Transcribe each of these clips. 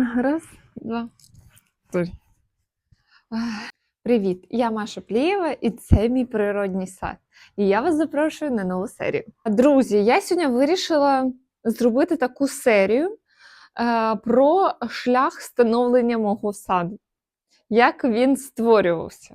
Раз, два, три. Привіт, я Маша Плієва, і це мій природній сад. І я вас запрошую на нову серію. Друзі, я сьогодні вирішила зробити таку серію е, про шлях становлення мого саду, як він створювався.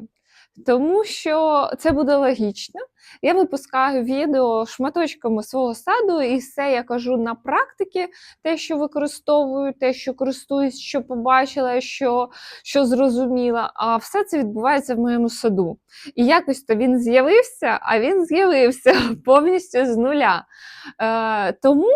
Тому що це буде логічно. Я випускаю відео шматочками свого саду, і все я кажу на практиці, те, що використовую, те, що користуюсь, що побачила, що, що зрозуміла. А все це відбувається в моєму саду. І якось то він з'явився, а він з'явився повністю з нуля. Е, тому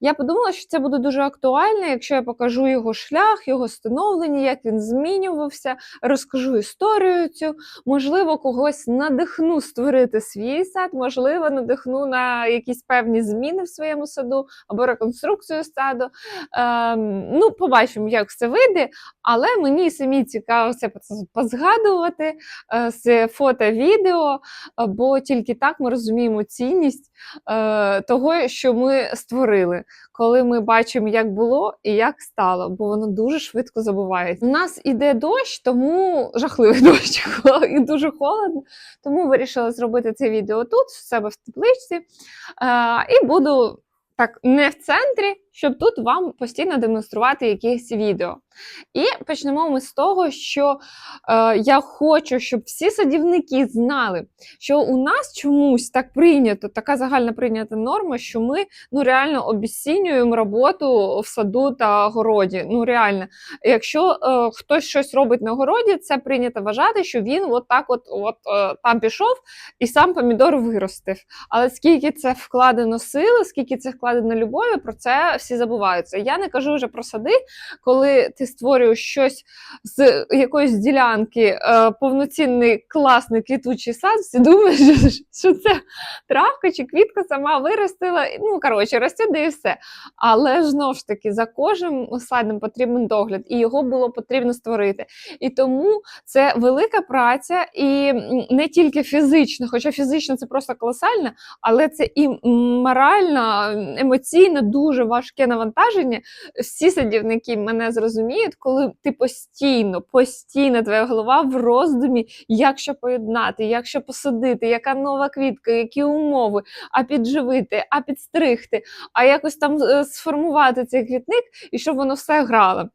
я подумала, що це буде дуже актуально, якщо я покажу його шлях, його становлення, як він змінювався, розкажу історію цю. Можливо, когось надихну створити свій сад, можливо, надихну на якісь певні зміни в своєму саду або реконструкцію саду. Ем, ну, побачимо, як все вийде. Але мені самі цікаво це позгадувати е, з фото, відео, бо тільки так ми розуміємо цінність е, того, що ми створили, коли ми бачимо, як було і як стало, бо воно дуже швидко забувається. У нас іде дощ, тому жахливий дощ і дуже холодно. Тому вирішила зробити це відео тут, в себе в тепличці, е, і буду. Так, не в центрі, щоб тут вам постійно демонструвати якісь відео. І почнемо ми з того, що е, я хочу, щоб всі садівники знали, що у нас чомусь так прийнято, така загальна прийнята норма, що ми ну реально обіцінюємо роботу в саду та городі. Ну реально, якщо е, хтось щось робить на городі, це прийнято вважати, що він от так от, от е, там пішов і сам помідор виростив. Але скільки це вкладено сили, скільки це вкладено любові, про це всі забуваються. Я не кажу вже про сади, коли ти створюєш щось з якоїсь ділянки, е, повноцінний класний квітучий сад, всі думають, що, це травка чи квітка сама виростила. Ну, коротше, де і все. Але ж знову ж таки, за кожним садом потрібен догляд, і його було потрібно створити. І тому це велика праця, і не тільки фізично, хоча фізично це просто колосально, але це і морально, емоційно дуже важке навантаження. Всі садівники мене зрозуміють, коли ти постійно, постійно твоя голова в роздумі, як що поєднати, як що посадити, яка нова квітка, які умови, а підживити, а підстригти, а якось там е, сформувати цей квітник і щоб воно все грало.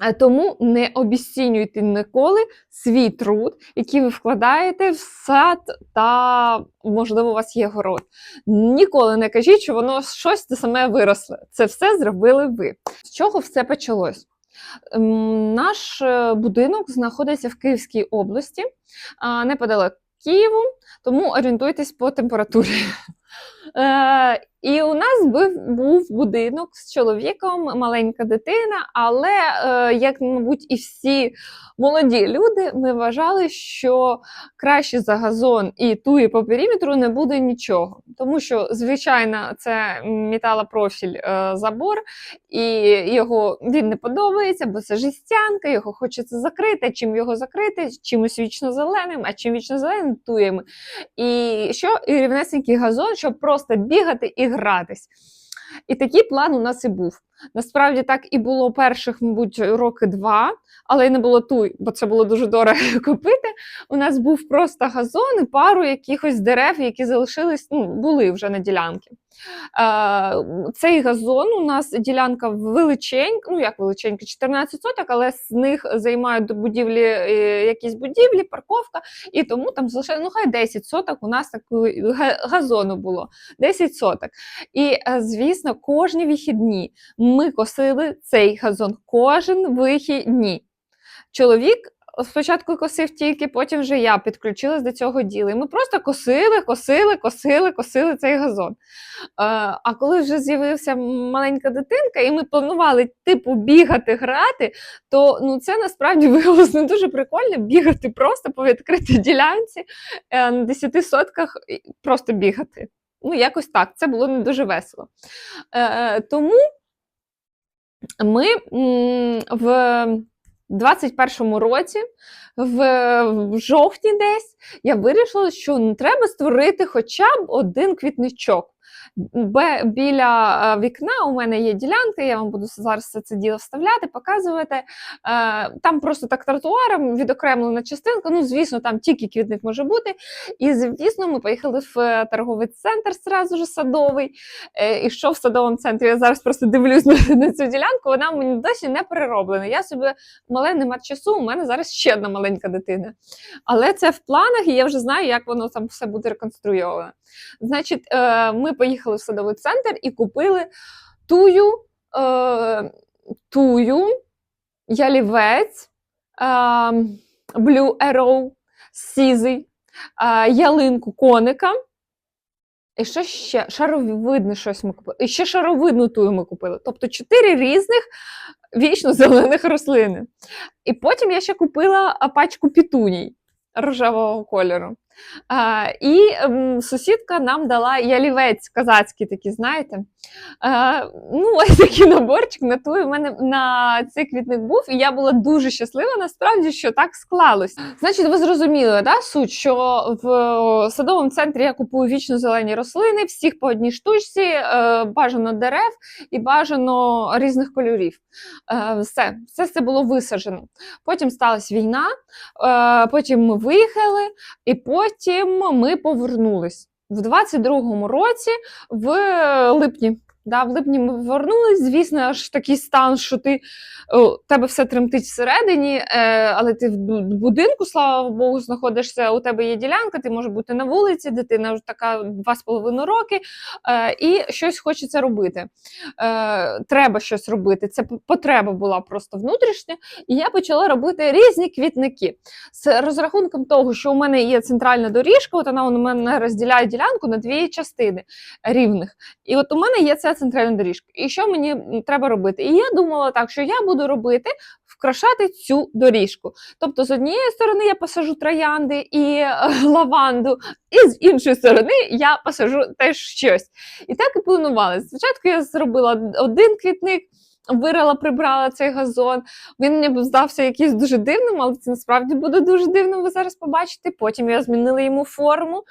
Е, Тому не обіцінюйте ніколи свій труд, який ви вкладаєте в сад та, можливо, у вас є город. Ніколи не кажіть, що воно щось саме виросло. Це все зробили ви. З чого все почалось? Ем, Наш е, будинок знаходиться в Київській області, а, неподалек Києву, тому орієнтуйтесь по температурі. Е, і у нас був, будинок з чоловіком, маленька дитина, але, е, як, мабуть, і всі молоді люди, ми вважали, що краще за газон і туї по периметру не буде нічого. Тому що, звичайно, це металопрофіль е, забор, і його він не подобається, бо це жестянка, його хочеться закрити. Чим його закрити? Чимось вічно зеленим, а чим вічно зеленим туєм. І що і рівнесенький газон, щоб просто бігати і гратись. І такий план у нас і був. Насправді так і було перших, мабуть, роки два, але й не було туй, бо це було дуже дорого купити. У нас був просто газон і пару якихось дерев, які залишились, ну, були вже на ділянці. Е, цей газон у нас ділянка величенька, ну як величенька, 14 соток, але з них займають до будівлі е, якісь будівлі, парковка, і тому там залишається, ну хай 10 соток у нас такої газону було. 10 соток. І, е, звісно, кожні вихідні ми косили цей газон кожен вихідні. Чоловік спочатку косив тільки, потім вже я підключилась до цього діла. І ми просто косили, косили, косили, косили цей газон. Е, а коли вже з'явився маленька дитинка, і ми планували типу бігати, грати, то ну, це насправді виявилося не дуже прикольно бігати просто по відкритій ділянці е, на 10 сотках, просто бігати. Ну, якось так, це було не дуже весело. Е, Тому ми в 21-му році, в, в жовтні десь, я вирішила, що треба створити хоча б один квітничок. Бе- біля е, вікна у мене є ділянка, я вам буду зараз це діло вставляти, показувати. Е, Там просто так тротуаром відокремлена частинка. Ну, звісно, там тільки квітник може бути. І звісно, ми поїхали в е, торговий центр зразу ж садовий. І що в садовому центрі? Я зараз просто дивлюсь на, цю ділянку. Вона мені досі не перероблена. Я собі мале нема часу. У мене зараз ще одна маленька дитина. Але це в планах, і я вже знаю, як воно там все буде реконструйовано. Значить, ми поїхали в садовий центр і купили тую, е, тую, ялівець, е, Blue Arrow, сізий, е, ялинку коника. І що ще? Шаровидне щось ми купили. І ще шаровидну тую ми купили. Тобто чотири різних вічно зелених рослини. І потім я ще купила пачку пітуній рожевого кольору. І сусідка нам дала ялівець казацький, такий, знаєте. Ну, ось такий наборчик на ту. У мене на цей квітник був, і я була дуже щаслива, насправді, що так склалось. Значить, ви зрозуміли, да, суть, що в садовому центрі я купую вічно зелені рослини, всіх по одній штучці, е, бажано дерев і бажано різних кольорів. Е, все, все це було висаджено. Потім сталася війна, е, потім ми виїхали, і потім ми повернулись. В 22-му році, в липні. Да, в липні ми повернулись. Звісно, аж такий стан, що ти о, тебе все тремтить всередині, е, але ти в будинку, слава Богу, знаходишся. У тебе є ділянка, ти можеш бути на вулиці, дитина вже така 2,5 роки, е, і щось хочеться робити. Е, треба щось робити. Це потреба була просто внутрішня. І я почала робити різні квітники з розрахунком того, що у мене є центральна доріжка, от вона у мене розділяє ділянку на дві частини рівних. І от у мене є ця центральна доріжка. І що мені треба робити? І я думала так, що я буду робити вкрашати цю доріжку. Тобто, з однієї сторони я посажу троянди і е, лаванду, і з іншої сторони я посажу теж щось. І так і планувала. Спочатку я зробила один квітник. Вирила, прибрала цей газон. Він мені здався якийсь дуже дивним, але це насправді буде дуже дивним. Ви зараз побачите. Потім я змінила йому форму.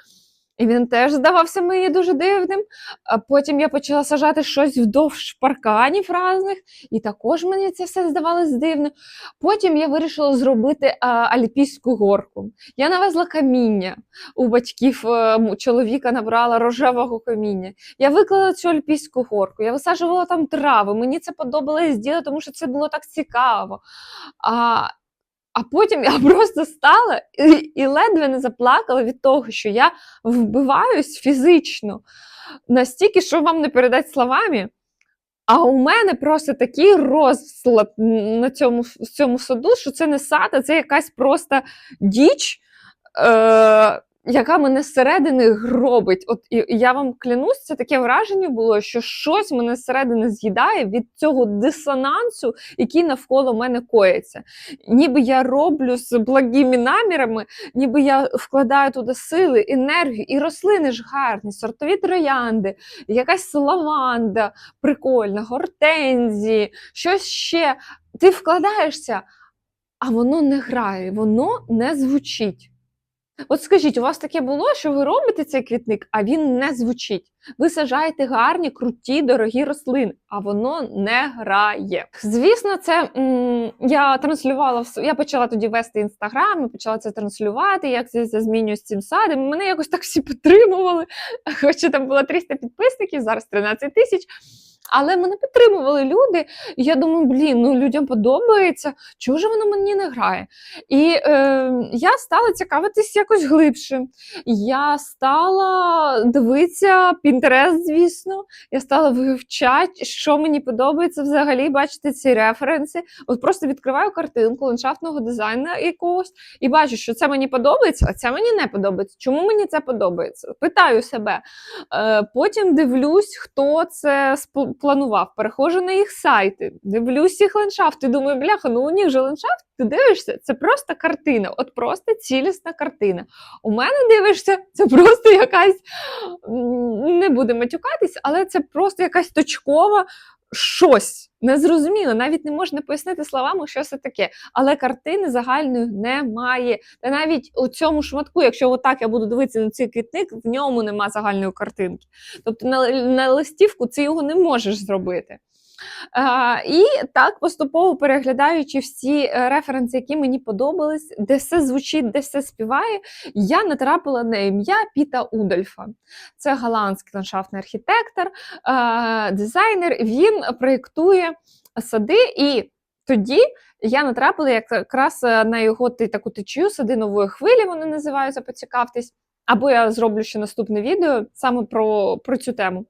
І він теж здавався мені дуже дивним. А потім я почала сажати щось вдовж парканів різних, і також мені це все здавалось дивно. Потім я вирішила зробити а, альпійську горку. Я навезла каміння у батьків е, чоловіка, набрала рожевого каміння. Я виклала цю альпійську горку, я висаджувала там трави. Мені це подобалось діло, тому що це було так цікаво. А, а потім я просто стала і, і ледве не заплакала від того, що я вбиваюсь фізично настільки, що вам не передати словами. А у мене просто такий розлад на цьому, цьому саду, що це не сад, а це якась просто діч, е, яка мене зсередини гробить. От і, я вам клянусь, це таке враження було, що щось мене зсередини з'їдає від цього дисонансу, який навколо мене коїться. Ніби я роблю з благими намірами, ніби я вкладаю туди сили, енергію, і рослини ж гарні, сортові троянди, якась лаванда прикольна, гортензії, щось ще. Ти вкладаєшся, а воно не грає, воно не звучить. От скажіть, у вас таке було, що ви робите цей квітник, а він не звучить. Ви сажаєте гарні, круті, дорогі рослини, а воно не грає. Звісно, це м, я транслювала я почала тоді вести інстаграм, я почала це транслювати, як це, це змінює з цим садом. Мене якось так всі підтримували. Хоча там було 300 підписників, зараз 13 тисяч. Але мене підтримували люди. І я думаю, блін, ну людям подобається, чого ж воно мені не грає? І е, я стала цікавитись якось глибше. Я стала дивитися Pinterest, звісно. Я стала вивчати, що мені подобається взагалі, бачити ці референси. От просто відкриваю картинку ландшафтного дизайну якогось і бачу, що це мені подобається, а це мені не подобається. Чому мені це подобається? Питаю себе. Е, потім дивлюсь, хто це планував. Переходжу на їх сайти, дивлюсь їх ландшафти. Думаю, бляха, ну у них же ландшафт, ти дивишся, це просто картина, от просто цілісна картина. У мене дивишся, це просто якась не буде матюкатись, але це просто якась точкова щось незрозуміло, навіть не можна пояснити словами, що це таке. Але картини загальної немає. Та навіть у цьому шматку, якщо отак я буду дивитися на цей квітник, в ньому нема загальної картинки. Тобто на, на листівку ти його не можеш зробити. І так, поступово переглядаючи всі е, референси, які мені подобались, де все звучить, де все співає, я натрапила на ім'я Піта Удольфа. Це голландський ландшафтний архітектор, е, дизайнер. Він проєктує сади і. Тоді я натрапила якраз е, на його таку течію сади нової хвилі, вони називаються, поцікавтесь. Або я зроблю ще наступне відео саме про, про цю тему.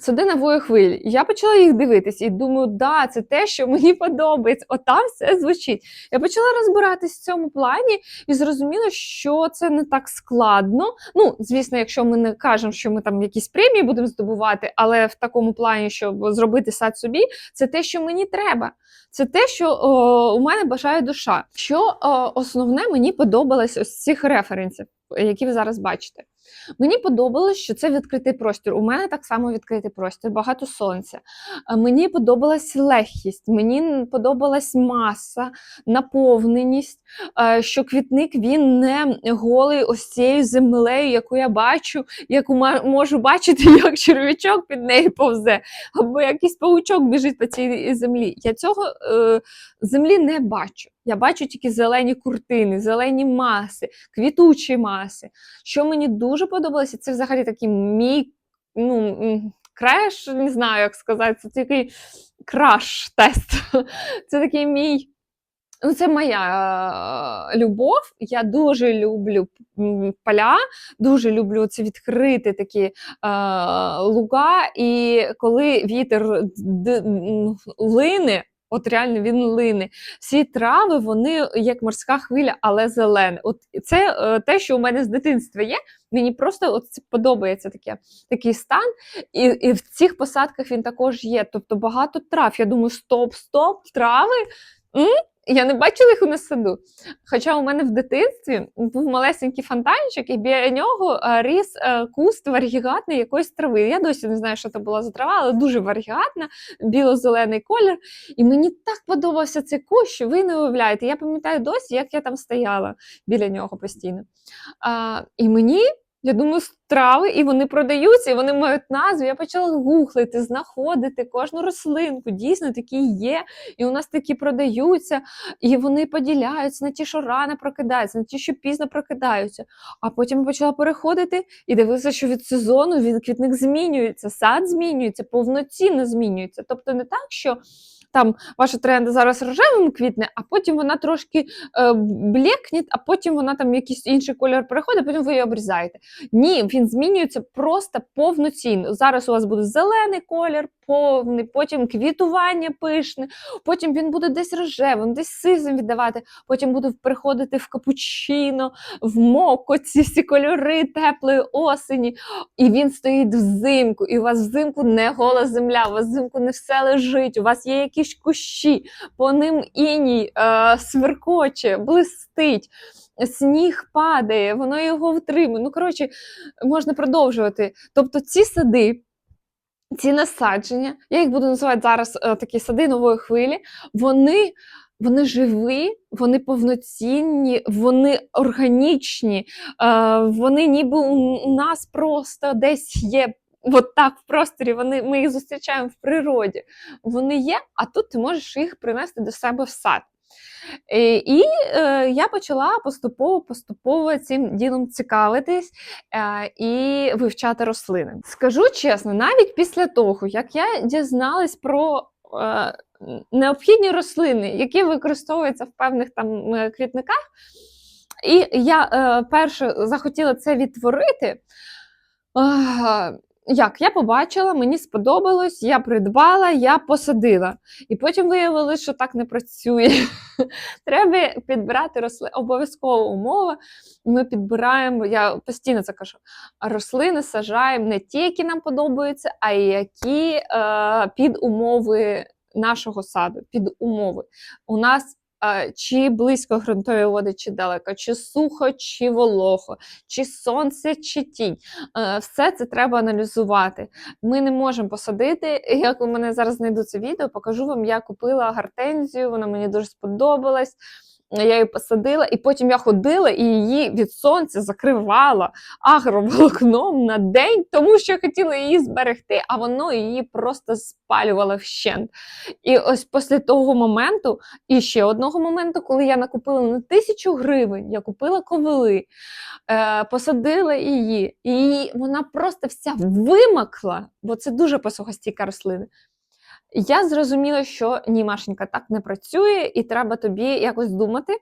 Сади нової хвилі. Я почала їх дивитись і думаю, да, це те, що мені подобається. Отам все звучить. Я почала розбиратись в цьому плані і зрозуміла, що це не так складно. Ну, звісно, якщо ми не кажемо, що ми там якісь премії будемо здобувати, але в такому плані, щоб зробити сад собі, це те, що мені треба. Це те, що о, у мене бажає душа. Що о, основне мені подобалось ось цих референсів, які ви зараз бачите. Мені подобалось, що це відкритий простір. У мене так само відкритий простір, багато сонця. Е, Мені подобалась легкість, мені подобалась маса, наповненість, е, що квітник він не голий ось цією землею, яку я бачу, яку можу бачити, як черв'ячок під нею повзе, або якийсь паучок біжить по цій землі. Я цього е, землі не бачу. Я бачу тільки зелені куртини, зелені маси, квітучі маси. Що мені дуже подобалося, це взагалі такий мій ну, креш, не знаю, як сказати, це такий краш-тест. Це такий мій. Ну, це моя е, любов. Я дуже люблю поля, дуже люблю ці відкриті такі е, луга. І коли вітер лине, от реально він лине, всі трави, вони як морська хвиля, але зелене. От це е, те, що у мене з дитинства є. Мені просто от подобається таке, такий стан. І, і в цих посадках він також є. Тобто багато трав. Я думаю, стоп, стоп, трави. М? Я не бачила їх у нас саду. Хоча у мене в дитинстві був малесенький фонтанчик, і біля нього е, ріс е, куст варігатний якоїсь трави. Я досі не знаю, що це була за трава, але дуже варігатна, біло-зелений колір. І мені так подобався цей кущ, що ви не уявляєте. Я пам'ятаю досі, як я там стояла біля нього постійно. А, і мені. Я думаю, трави, і вони продаються, і вони мають назву. Я почала гуглити, знаходити кожну рослинку. Дійсно, такі є. І у нас такі продаються, і вони поділяються на ті, що рано прокидаються, на ті, що пізно прокидаються. А потім почала переходити і дивилася, що від сезону від квітник змінюється, сад змінюється, повноцінно змінюється. Тобто не так, що. Там ваша тренда зараз рожевим квітне, а потім вона трошки е, блекне, а потім вона там якийсь інший кольор переходить, а потім ви її обрізаєте. Ні, він змінюється просто повноцінно. Зараз у вас буде зелений колір, повний, потім квітування пишне, потім він буде десь рожевим, десь сизим віддавати, потім буде переходити в капучино, в моко, ці всі кольори теплої осені. І він стоїть взимку, і у вас взимку не гола земля, у вас взимку не все лежить, у вас є якісь кущі, по ним іній е, сверкоче, блистить. Сніг падає, воно його втримує. Ну, коротше, можна продовжувати. Тобто, ці сади, ці насадження, я їх буду називати зараз е, такі сади нової хвилі, вони. Вони живі, вони повноцінні, вони органічні, е, вони ніби у нас просто десь є. От так в просторі вони, ми їх зустрічаємо в природі. Вони є, а тут ти можеш їх принести до себе в сад. І е, я почала поступово поступово цим ділом цікавитись е, і вивчати рослини. Скажу чесно, навіть після того, як я дізналась про е, необхідні рослини, які використовуються в певних там квітниках, і я перше захотіла це відтворити. Як я побачила, мені сподобалось, я придбала, я посадила. І потім виявилося, що так не працює. Треба підбирати рослини. Обов'язкова умова. Ми підбираємо, я постійно це кажу, рослини сажаємо не ті, які нам подобаються, а й які е, під умови нашого саду, під умови. У нас чи близько ґрунтові води, чи далеко, чи сухо, чи волохо, чи сонце, чи тінь. Все це треба аналізувати. Ми не можемо посадити. Як у мене зараз знайду це відео, покажу вам, я купила гортензію, вона мені дуже сподобалась. Я її посадила, і потім я ходила і її від сонця закривала агроволокном на день, тому що хотіла її зберегти, а воно її просто спалювало вщент. І ось після того моменту, і ще одного моменту, коли я накупила на тисячу гривень, я купила ковили, е, посадила її, і вона просто вся вимакла, бо це дуже посухостійка рослина. Я зрозуміла, що ні, Машенька, так не працює, і треба тобі якось думати.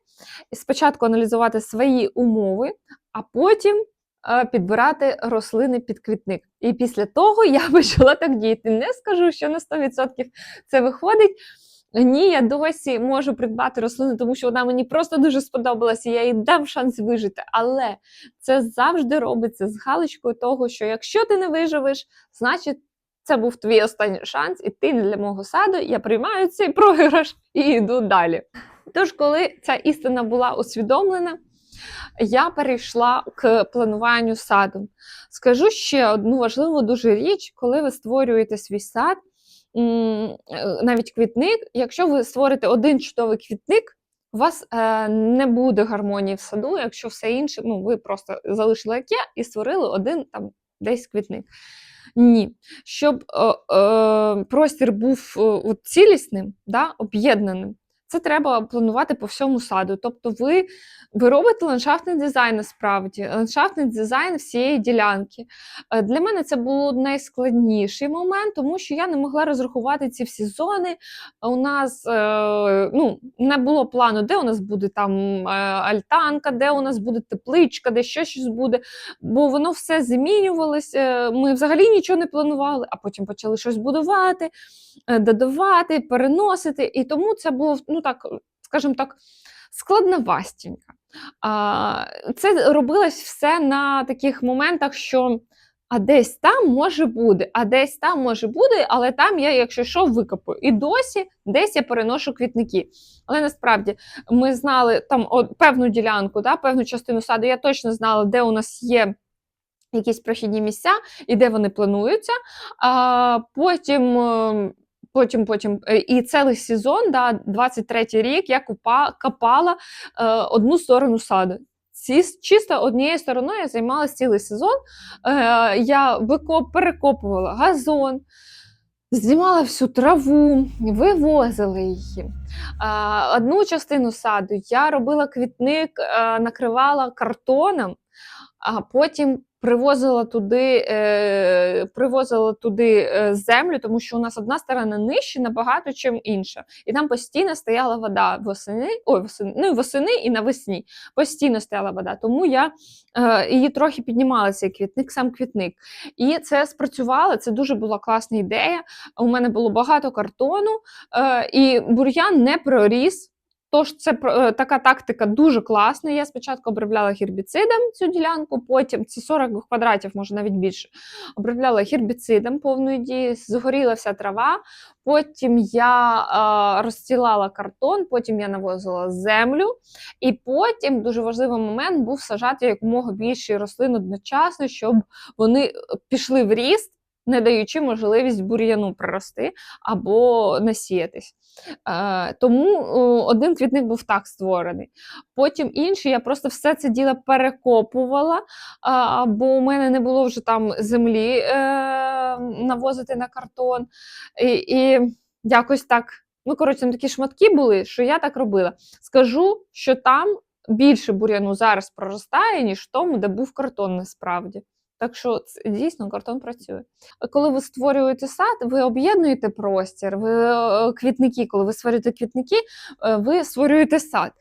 Спочатку аналізувати свої умови, а потім е, підбирати рослини під квітник. І після того я почала так діяти. Не скажу, що на 100% це виходить. Ні, я досі можу придбати рослину, тому що вона мені просто дуже сподобалася, я їй дам шанс вижити. Але це завжди робиться з галочкою того, що якщо ти не виживеш, значить це був твій останній шанс, і ти для мого саду я приймаю цей програш і йду далі. Тож, коли ця істина була усвідомлена, я перейшла к плануванню саду. Скажу ще одну важливу дуже річ, коли ви створюєте свій сад, е, навіть квітник, якщо ви створите один чудовий квітник, у вас е, не буде гармонії в саду, якщо все інше, ну ви просто залишили як є і створили один там десь квітник. Ні. Щоб е, е, простір був е, от, цілісним, да, об'єднаним, це треба планувати по всьому саду. Тобто, ви, ви робите ландшафтний дизайн насправді, ландшафтний дизайн всієї ділянки. Е, Для мене це був найскладніший момент, тому що я не могла розрахувати ці всі зони. У нас е, ну, не було плану, де у нас буде там е, альтанка, де у нас буде тепличка, де ще щось буде. Бо воно все змінювалось. е, Ми взагалі нічого не планували, а потім почали щось будувати, додавати, переносити. І тому це було, ну так, скажімо так, складновастенько. А, Це робилось все на таких моментах, що. А десь там може буде, а десь там може буде, але там я, якщо що, викопаю. І досі десь я переношу квітники. Але насправді ми знали там певну ділянку, да, певну частину саду. Я точно знала, де у нас є якісь прохідні місця і де вони плануються. А, Потім. Потім, потім, е, і цілий сезон, да, 23-й рік, я купа, копала е, одну сторону саду. Ці, чисто однією стороною я займалася цілий сезон. Е, я викоп, перекопувала газон, знімала всю траву, вивозила її. Е, одну частину саду я робила квітник, е, накривала картоном, а потім привозила туди, е, привозила туди е, землю, тому що у нас одна сторона нижче набагато, чим інша. І там постійно стояла вода восени, ой, восени, ну восени і навесні. Постійно стояла вода. Тому я е, її трохи піднімала цей квітник, сам квітник. І це спрацювало. Це дуже була класна ідея. У мене було багато картону, е, і бур'ян не проріс. Тож це е, така тактика дуже класна. Я спочатку обробляла гербіцидом цю ділянку, потім ці 40 квадратів, може навіть більше, обробляла гербіцидом повної дії, згоріла вся трава. Потім я е, розстілала картон, потім я навозила землю, і потім дуже важливий момент був сажати якомога більше рослин одночасно, щоб вони пішли в ріст. Не даючи можливість бур'яну прорости або насіятись. Е, тому е, один квітник був так створений. Потім інший я просто все це діло перекопувала, бо у мене не було вже там землі е, навозити на картон. І, і якось так, ну, коротше, такі шматки були, що я так робила. Скажу, що там більше бур'яну зараз проростає, ніж в тому, де був картон насправді. Так що дійсно картон працює. Коли ви створюєте сад, ви об'єднуєте простір, ви е, квітники, коли ви створюєте квітники, е, ви створюєте сад.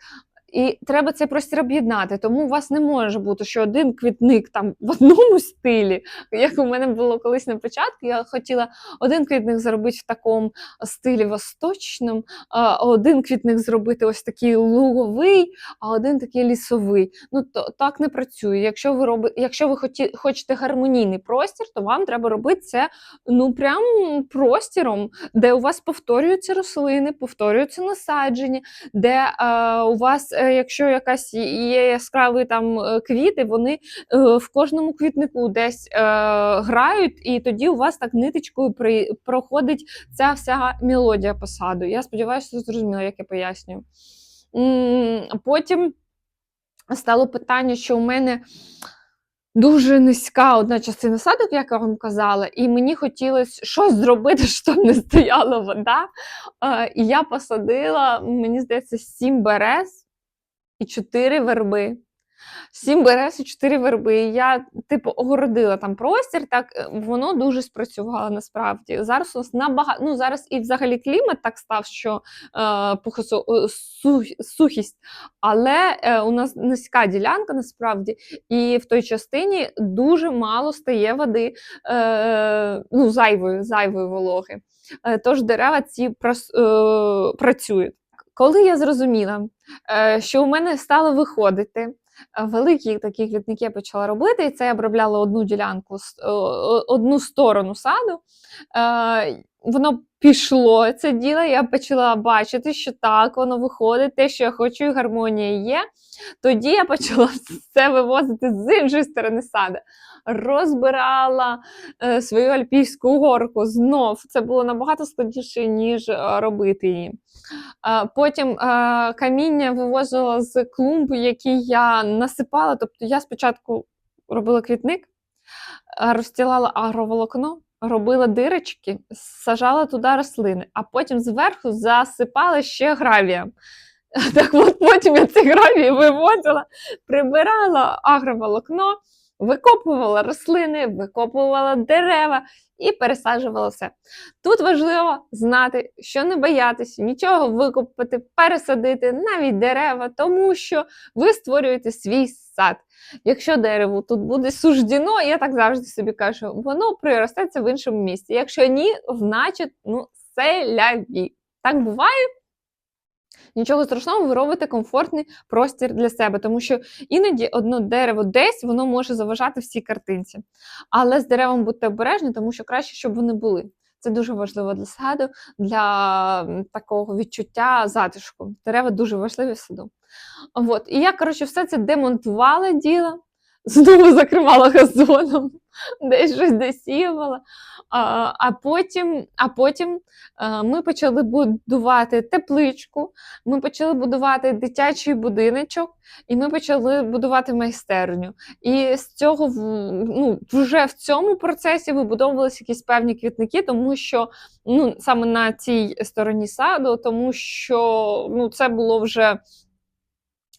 І треба цей простір об'єднати. Тому у вас не може бути, що один квітник там в одному стилі, як у мене було колись на початку. Я хотіла один квітник зробити в такому стилі восточному, а один квітник зробити ось такий луговий, а один такий лісовий. Ну то так не працює. Якщо ви робите, якщо ви хоті, хочете гармонійний простір, то вам треба робити це ну прям простіром, де у вас повторюються рослини, повторюються насадження, де е, у вас, е, якщо якась є яскраві там е, квіти, вони е, в кожному квітнику десь е, грають, і тоді у вас так ниточкою проходить ця вся мелодія посаду. Я сподіваюся, що зрозуміло, як я пояснюю. Потім стало питання, що у мене дуже низька одна частина садок, як я вам казала, і мені хотілося щось зробити, щоб не стояла вода. Е, І я посадила, мені здається, сім берез і чотири верби. Сім берез і чотири верби. Я, типу, огородила там простір, так е, воно дуже спрацювало насправді. Зараз у нас набагато, ну зараз і взагалі клімат так став, що е, похосо, е, сухість, але е, у нас низька ділянка насправді, і в той частині дуже мало стає води, е, ну, зайвої, зайвої вологи. Е, тож дерева ці прос, е, працюють. Коли я зрозуміла, е, що у мене стало виходити. е, Великі такі квітники я почала робити, і це я обробляла одну ділянку, одну сторону саду. Е, Воно пішло це діло. Я почала бачити, що так воно виходить, те, що я хочу, і гармонія є. Тоді я почала це вивозити з іншої сторони саду. Розбирала е, свою альпійську горку знов. Це було набагато складніше, ніж е, робити її. Е, Потім е, каміння вивозила з клумб, які я насипала. Тобто я спочатку робила квітник, е, розстілала агроволокно, робила дирочки, сажала туди рослини, а потім зверху засипала ще гравієм. Так от потім я цей гравій вивозила, прибирала агроволокно, викопувала рослини, викопувала дерева і пересаджувала все. Тут важливо знати, що не боятися, нічого викопати, пересадити, навіть дерева, тому що ви створюєте свій сад. Якщо дерево тут буде суждено, я так завжди собі кажу, воно приростеться в іншому місці. Якщо ні, значить, ну, селяві. Так буває. Нічого страшного, ви робите комфортний простір для себе, тому що іноді одне дерево десь воно може заважати всій картинці. Але з деревом будьте обережні, тому що краще, щоб вони були. Це дуже важливо для саду, для такого відчуття затишку. Дерева дуже важливі в саду. От. І я, коротше, все це демонтувала діло, знову закривала газоном, десь щось досіювала. А, а потім, а потім е, ми почали будувати тепличку, ми почали будувати дитячий будиночок, і ми почали будувати майстерню. І з цього ну, вже в цьому процесі вибудовувалися якісь певні квітники, тому що ну, саме на цій стороні саду, тому що ну, це було вже.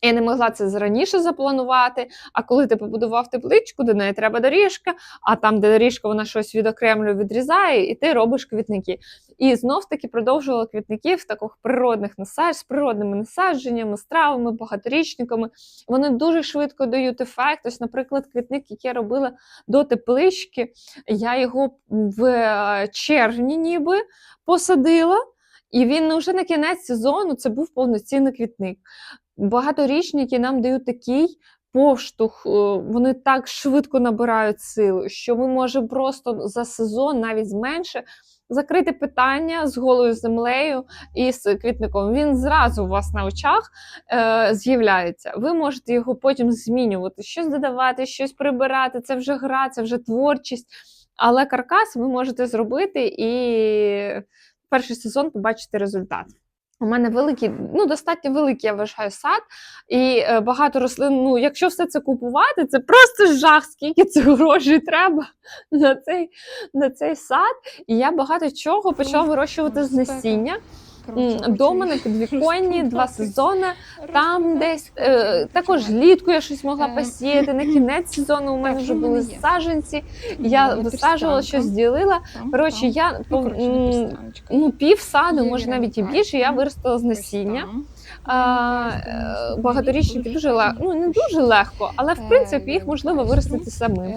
Я не могла це раніше запланувати. А коли ти побудував тепличку, до неї треба доріжка, а там, де доріжка, вона щось відокремлює, відрізає, і ти робиш квітники. І знов таки продовжувала квітники в таких природних насадженнях, з природними насадженнями, з травами, багаторічниками. Вони дуже швидко дають ефект. Ось, наприклад, квітник, який я робила до теплички, я його в е, червні ніби посадила. І він вже на кінець сезону це був повноцінний квітник. Багаторічники нам дають такий поштовх, е, вони так швидко набирають силу, що ми можемо просто за сезон, навіть зменше, закрити питання з голою землею і з квітником. Він зразу у вас на очах е, з'являється. Ви можете його потім змінювати, щось додавати, щось прибирати. Це вже гра, це вже творчість. Але каркас ви можете зробити і перший сезон побачити результат. У мене великий, ну достатньо великий, я вважаю, сад, і е, багато рослин. Ну, якщо все це купувати, це просто жах, скільки це грошей треба на цей, на цей сад. І я багато чого почала вирощувати з насіння. М, до мене підвіконні два сезони. Там десь е, також літку я щось могла Е, посіяти. На кінець сезону у мене вже мене були саженці. саджанці. Я висаджувала щось ділила. Коротше, я Ну, ну, пів саду, може навіть і більше, я виростила з насіння. А, е, багаторічники дуже легко, ну не дуже легко, але в принципі їх можливо виростити самим.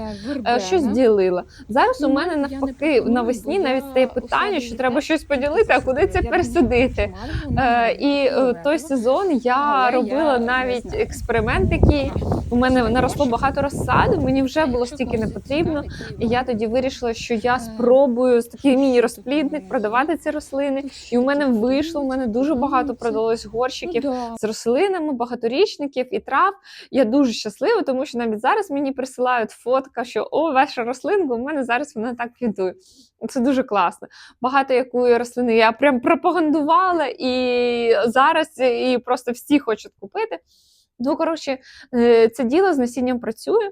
Е, Щось ділила. Зараз у Ну, мене навпаки навесні навіть стає питання, що треба щось поділити, а куди це пересадити. Е, І е, той сезон я робила навіть експеримент такий. У мене наросло багато розсади, мені вже було стільки не потрібно. І я тоді вирішила, що я спробую з такий міні-розплідник продавати ці рослини. І у мене вийшло, у мене дуже багато продалось горщиків з рослинами, багаторічників і трав. Я дуже щаслива, тому що навіть зараз мені присилають фотка, що о, ваша рослинка, у мене зараз вона так квітує. Це дуже класно. Багато якої рослини я прям пропагандувала, і зараз і просто всі хочуть купити. Ну, коротше, е, це діло з насінням працює.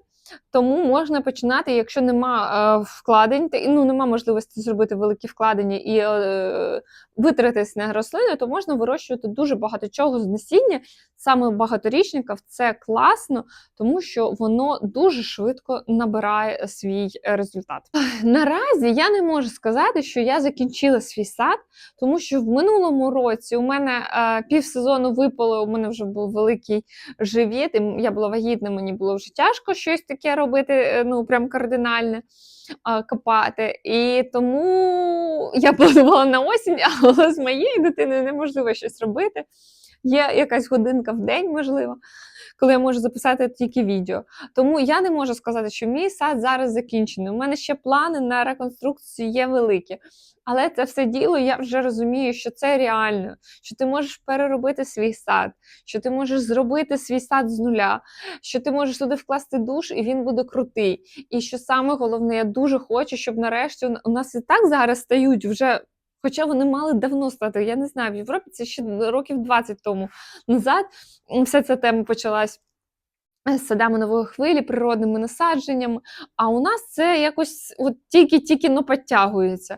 Тому можна починати, якщо нема е, вкладень, ну нема можливості зробити великі вкладення і е, витратитись на рослини, то можна вирощувати дуже багато чого з насіння. Саме багаторічників це класно, тому що воно дуже швидко набирає свій результат. Наразі я не можу сказати, що я закінчила свій сад, тому що в минулому році у мене е, півсезону випало, у мене вже був великий живіт, і я була вагітна, мені було вже тяжко щось таке робити, е, ну прям кардинальне. Копати, і тому я планувала на осінь, але з моєю дитиною неможливо щось робити. Є якась годинка в день, можливо, коли я можу записати тільки відео. Тому я не можу сказати, що мій сад зараз закінчений. У мене ще плани на реконструкцію є великі. Але це все діло, я вже розумію, що це реально, що ти можеш переробити свій сад, що ти можеш зробити свій сад з нуля, що ти можеш туди вкласти душ, і він буде крутий. І що саме головне, я дуже хочу, щоб нарешті у- нас і так зараз стають вже. Хоча вони мали давно стати, я не знаю, в Європі це ще років 20 тому назад. Вся ця тема почалась з садами нової хвилі, природними насадженнями. А у нас це якось от тільки-тільки ну, підтягується.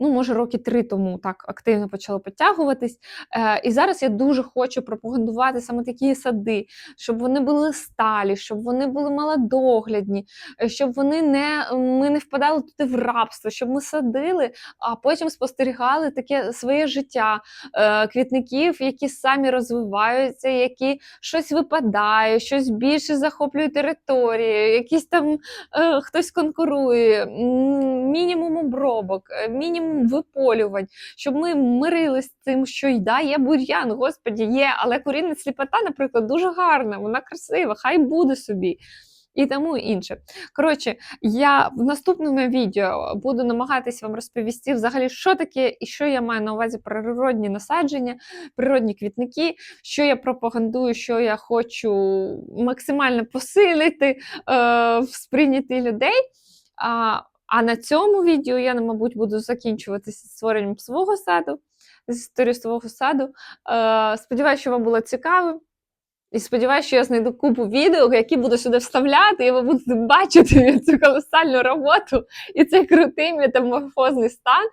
Ну, може, роки три тому так активно почало підтягуватись. Е, і зараз я дуже хочу пропагандувати саме такі сади, щоб вони були сталі, щоб вони були малодоглядні, е, щоб вони не, ми не впадали туди в рабство, щоб ми садили, а потім спостерігали таке своє життя е, квітників, які самі розвиваються, які щось випадає, щось більше захоплює території, якісь там е, хтось конкурує, мінімум обробок, е, виполювань, щоб ми мирилися з тим, що й да, є бур'ян, господі, є, але корінна сліпота, наприклад, дуже гарна, вона красива, хай буде собі. І тому інше. Коротше, я в наступному відео буду намагатися вам розповісти взагалі, що таке і що я маю на увазі природні насадження, природні квітники, що я пропагандую, що я хочу максимально посилити е, в сприйнятті людей. А, а на цьому відео я, мабуть, буду закінчувати створенням свого саду, з історією свого саду. Е, сподіваюся, що вам було цікаво. І сподіваюся, що я знайду купу відео, які буду сюди вставляти, і ви будете бачити цю колосальну роботу і цей крутий метаморфозний стан,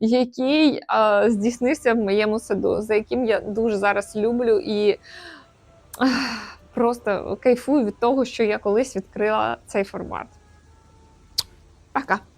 який е, здійснився в моєму саду, за яким я дуже зараз люблю і ах, просто кайфую від того, що я колись відкрила цей формат. Пока!